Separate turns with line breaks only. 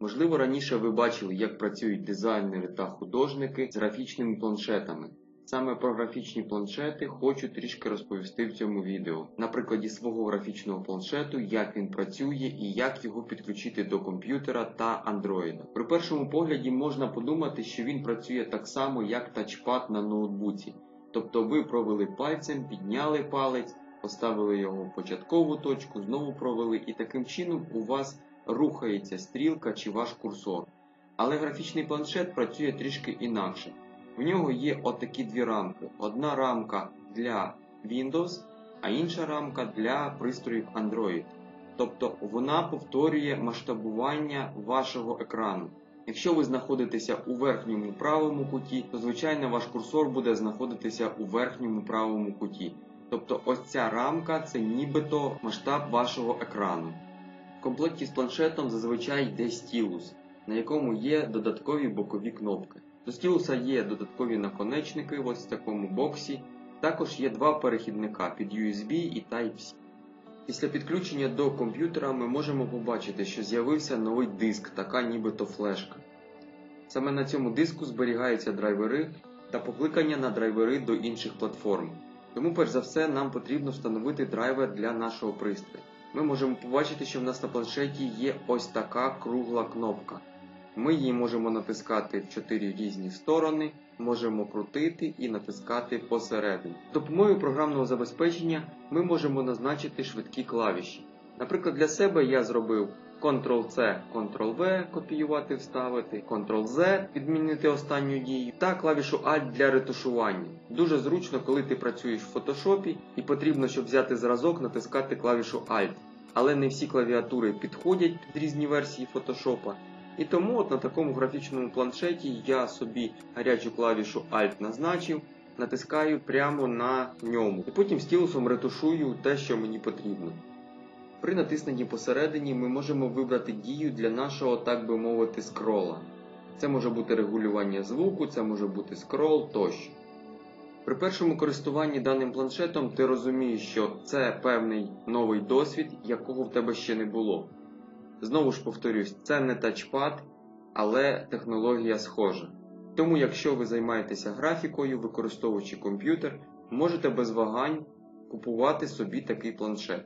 Можливо, раніше ви бачили, як працюють дизайнери та художники з графічними планшетами. Саме про графічні планшети хочу трішки розповісти в цьому відео. На прикладі свого графічного планшету, як він працює і як його підключити до комп'ютера та Android. При першому погляді можна подумати, що він працює так само, як тачпад на ноутбуці. Тобто ви провели пальцем, підняли палець, поставили його в початкову точку, знову провели, і таким чином у вас рухається стрілка чи ваш курсор. Але графічний планшет працює трішки інакше. В нього є отакі дві рамки. Одна рамка для Windows, а інша рамка для пристроїв Android. Тобто вона повторює масштабування вашого екрану. Якщо ви знаходитеся у верхньому правому куті, то звичайно ваш курсор буде знаходитися у верхньому правому куті. Тобто ось ця рамка це нібито масштаб вашого екрану. В комплекті з планшетом зазвичай йде стілус, на якому є додаткові бокові кнопки. До стілуса є додаткові наконечники ось в такому боксі. Також є два перехідника під USB і Type-C. Після підключення до комп'ютера ми можемо побачити, що з'явився новий диск, така нібито флешка. Саме на цьому диску зберігаються драйвери та покликання на драйвери до інших платформ. Тому, перш за все, нам потрібно встановити драйвер для нашого пристрою. Ми можемо побачити, що в нас на планшеті є ось така кругла кнопка. Ми її можемо натискати в 4 різні сторони, можемо крутити і натискати посередині. З допомогою програмного забезпечення ми можемо назначити швидкі клавіші. Наприклад, для себе я зробив Ctrl-C, Ctrl-V, копіювати, вставити, Ctrl-Z, відмінити останню дію, та клавішу Alt для ретушування. Дуже зручно, коли ти працюєш в фотошопі і потрібно, щоб взяти зразок, натискати клавішу Alt. Але не всі клавіатури підходять під різні версії фотошопа. І тому от на такому графічному планшеті я собі гарячу клавішу Alt назначив, натискаю прямо на ньому. І потім стілусом ретушую те, що мені потрібно. При натисненні посередині ми можемо вибрати дію для нашого, так би мовити, скрола. Це може бути регулювання звуку, це може бути скрол тощо. При першому користуванні даним планшетом ти розумієш, що це певний новий досвід, якого в тебе ще не було. Знову ж повторюсь, це не тачпад, але технологія схожа. Тому, якщо ви займаєтеся графікою, використовуючи комп'ютер, можете без вагань купувати собі такий планшет.